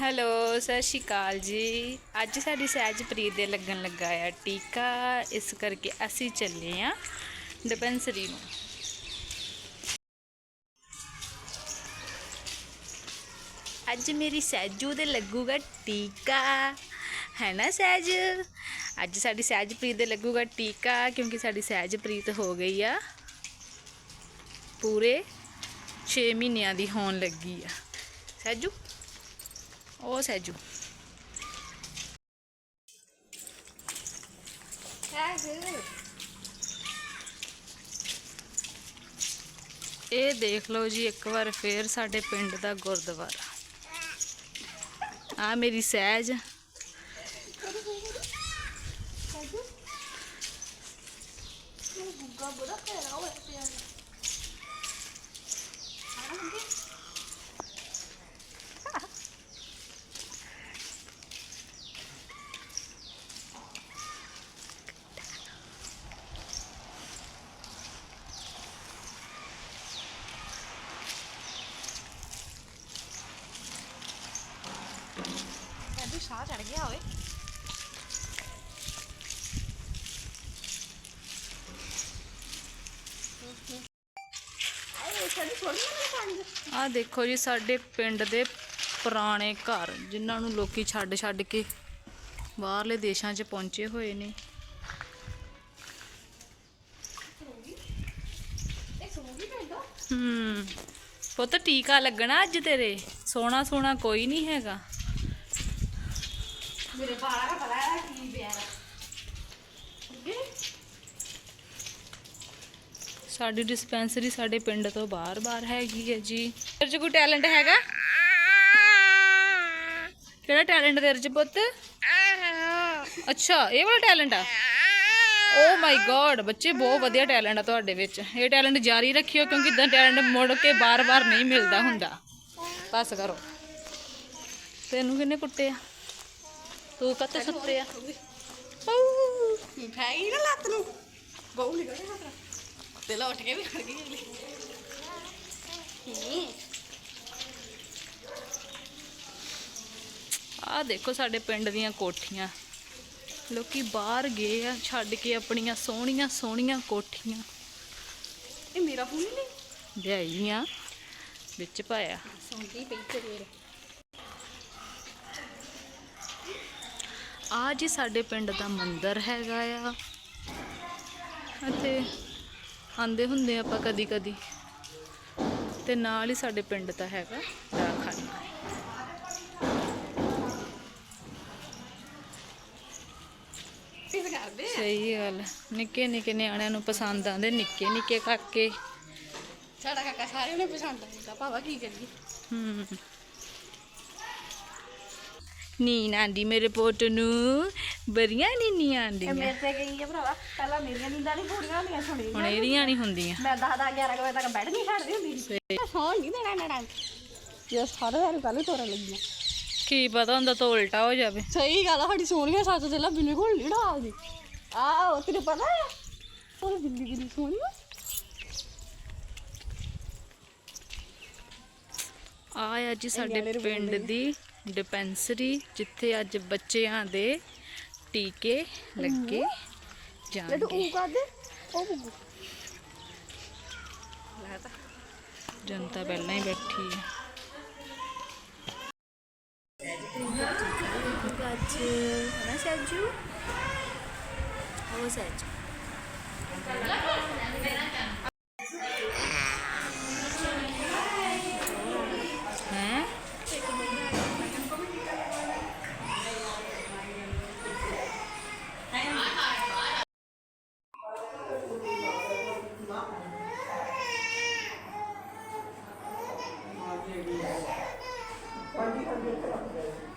Hello, ਸਤਿ ਸ਼੍ਰੀ ਅਕਾਲ ਜੀ। ਅੱਜ ਸਾਡੀ ਸਹਿਜਪ੍ਰੀਤ ਦੇ ਲੱਗਣ ਲੱਗਾ ਆ ਟੀਕਾ। ਇਸ ਕਰਕੇ ਅਸੀਂ ਚੱਲੇ ਆ ਡਿਪੈਂਸਰੀ ਨੂੰ। ਅੱਜ ਮੇਰੀ ਸਹਿਜੂ ਦੇ ਲੱਗੂਗਾ ਟੀਕਾ। ਹੈ ਨਾ ਸਹਿਜ? ਅੱਜ ਸਾਡੀ ਸਹਿਜਪ੍ਰੀਤ ਦੇ ਲੱਗੂਗਾ ਟੀਕਾ, ਕਿਉਂਕਿ ਸਾਡੀ ਸਹਿਜਪ੍ਰੀਤ ਹੋ ਗਈ ਆ। ਪੂਰੇ 6 ਮਹੀਨਿਆਂ ਦੀ ਹੋਣ ਲੱਗੀ ਆ। ਸਹਿਜੂ? ਉਹ ਸਹਿਜੂ ਇਹ ਦੇਖ ਲਓ ਜੀ ਇੱਕ ਵਾਰ ਫੇਰ ਸਾਡੇ ਪਿੰਡ ਦਾ ਗੁਰਦੁਆਰਾ। ਆ ਮੇਰੀ ਸਹਿਜ। ਕਹਿੰਦੀ ਸਾਹ ਚੜ ਗਿਆ ਹੋਵੇ eh. ਆ ਦੇਖੋ ਜੀ, ਸਾਡੇ ਪਿੰਡ ਦੇ ਪੁਰਾਣੇ ਘਰ, ਜਿਨ੍ਹਾਂ ਨੂੰ ਲੋਕੀ ਛੱਡ ਛੱਡ ਕੇ ਬਾਹਰਲੇ ਦੇਸ਼ਾਂ 'ਚ ਪਹੁੰਚੇ ਹੋਏ ਨੇ। ਹੂੰ, ਪੁੱਤ, ਟੀਕਾ ਲੱਗਣਾ ਅੱਜ ਤੇਰੇ? ਸੋਨਾ ਸੋਨਾ ਕੋਈ ਨਹੀਂ ਹੈਗਾ। ਮੇਰੇ ਬਾਲਾਂ ਦਾ ਪਤਾ ਹੈ ਕੀ ਪਿਆ ਸਾਡੀ ਡਿਸਪੈਂਸਰੀ ਸਾਡੇ ਪਿੰਡ ਤੋਂ ਬਾਹਰ-ਬਾਹਰ ਹੈਗੀ ਹੈ ਜੀ। ਤੇਰੇ 'ਚ ਕੋਈ ਟੈਲੈਂਟ ਹੈਗਾ? ਕਿਹੜਾ ਟੈਲੈਂਟ ਤੇਰੇ 'ਚ ਪੁੱਤ? ਅੱਛਾ, ਇਹ ਵਾਲਾ ਟੈਲੈਂਟ ਆ? ਓ ਮਾਈ ਗॉड ਬੱਚੇ ਬਹੁਤ ਵਧੀਆ ਟੈਲੈਂਟ ਆ ਤੁਹਾਡੇ ਵਿੱਚ। ਇਹ ਟੈਲੈਂਟ ਜਾਰੀ ਰੱਖਿਓ ਕਿਉਂਕਿ ਇਦਾਂ ਟੈਲੈਂਟ ਮੁੜ ਕੇ ਬਾਰ-ਬਾਰ ਨਹੀਂ ਮਿਲਦਾ ਹੁੰਦਾ। ਬਸ ਕਰੋ। ਤੈਨੂੰ ਕਿੰਨੇ ਕੁੱਟੇ ਆ? ਤੂੰ ਕੱਤੇ ਸੁੱਤੇ ਆ। ਫੈ ਗਈ ਨਾ ਲੱਤ ਨੂੰ। ਬਹੁ ਨਿਕਲ ਗਿਆ ਤੇ ਲਾ ਉੱਠ ਕੇ ਵੀ ਖੜ ਗਈ ਅਗਲੀ ਆਹ ਦੇਖੋ ਸਾਡੇ ਪਿੰਡ ਦੀਆਂ ਕੋਠੀਆਂ। ਲੋਕੀ ਬਾਹਰ ਗਏ ਆ ਛੱਡ ਕੇ ਆਪਣੀਆਂ ਸੋਹਣੀਆਂ ਸੋਹਣੀਆਂ ਕੋਠੀਆਂ। ਇਹ ਮੇਰਾ ਫੋਨ ਨਹੀਂ। ਲਿਆਈਆਂ ਵਿੱਚ ਪਾਇਆ। ਸੌਂਦੀ ਪਈ ਤੇਰੇ। ਆ ਜੀ ਸਾਡੇ ਪਿੰਡ ਦਾ ਮੰਦਿਰ ਹੈਗਾ ਆ। ਅਤੇ ਆਂਦੇ ਹੁੰਦੇ ਆਪਾਂ ਕਦੀ ਕਦੀ ਤੇ ਨਾਲ ਹੀ ਸਾਡੇ ਪਿੰਡ ਦਾ ਹੈਗਾ ਡਾਕਖਾਨਾ ਸਹੀ ਗੱਲ। ਨਿੱਕੇ ਨਿੱਕੇ ਨਿਆਣਿਆਂ ਨੂੰ ਪਸੰਦ ਆਉਂਦੇ ਨਿੱਕੇ ਨਿੱਕੇ ਕਾਕੇ। ਸਾਡਾ ਕਾਕਾ ਸਾਰਿਆਂ ਨੇ ਪਸੰਦ ਕੀਤਾ ਭਾਵਾ ਕੀ ਕਰੀਏ? ਹਮ ਨੀਨ ਆਂਦੀ ਮੇਰੇ ਪੁੱਤ ਨੂੰ। ਬਰੀਆਂ ਇਹ ਆਂਦੀਆਂ ਮੇਰੇ ਤੇ ਗਈ ਹੈ ਭਰਾਵਾ। ਪਹਿਲਾਂ ਮੇਰੀਆਂ ਨੀਂਦਾਂ ਨਹੀਂ ਪੂਰੀਆਂ ਹੁੰਦੀਆਂ ਸੁਣੀ ਹੁਣ ਇਹਦੀਆਂ ਨਹੀਂ ਹੁੰਦੀਆਂ। ਮੈਂ 10 10 11 ਵਜੇ ਤੱਕ ਬੈਠ ਨਹੀਂ ਛੱਡਦੀ ਹੁੰਦੀ। ਸੀ ਸੌਣ ਨਹੀਂ ਦੇਣਾ ਨੜਾ ਜੇ ਸਾਰੇ ਵਾਰ ਕੱਲ ਤੋਰਨ ਲੱਗੀਆਂ ਕੀ ਪਤਾ ਹੁੰਦਾ ਤਾਂ ਉਲਟਾ ਹੋ ਜਾਵੇ। ਸਹੀ ਗੱਲ ਆ ਸਾਡੀ ਸੋਹਣੀਆਂ ਸੱਚ ਤੇ ਲਾ ਬਿਲਕੁਲ ਨਹੀਂ ਢਾਲਦੀ ਆਹ ਤੈਨੂੰ ਪਤਾ ਹੈ ਉਹ ਬਿੱਲੀ ਬਿੱਲੀ ਸੋਹਣੀ ਆ ਆ ਆ ਜੀ ਸਾਡੇ ਪਿੰਡ ਦੀ ਡਿਪੈਂਸਰੀ ਜਿੱਥੇ ਅੱਜ ਬੱਚਿਆਂ ਦੇ ਟੀਕੇ ਲੱਗੇ ਲੱਡੂ ਜਾਣਗੇ। ਉਹ ਕਰ ਦੇ ਉਹ ਬੁੱਗੂ ਲੈ ਤਾ। ਜਨਤਾ ਪਹਿਲਾਂ ਹੀ ਬੈਠੀ ਹੈ ਗੱਜ ਨਾ ਸੱਜੂ ਉਹ ਸੱਜੂ Thank you.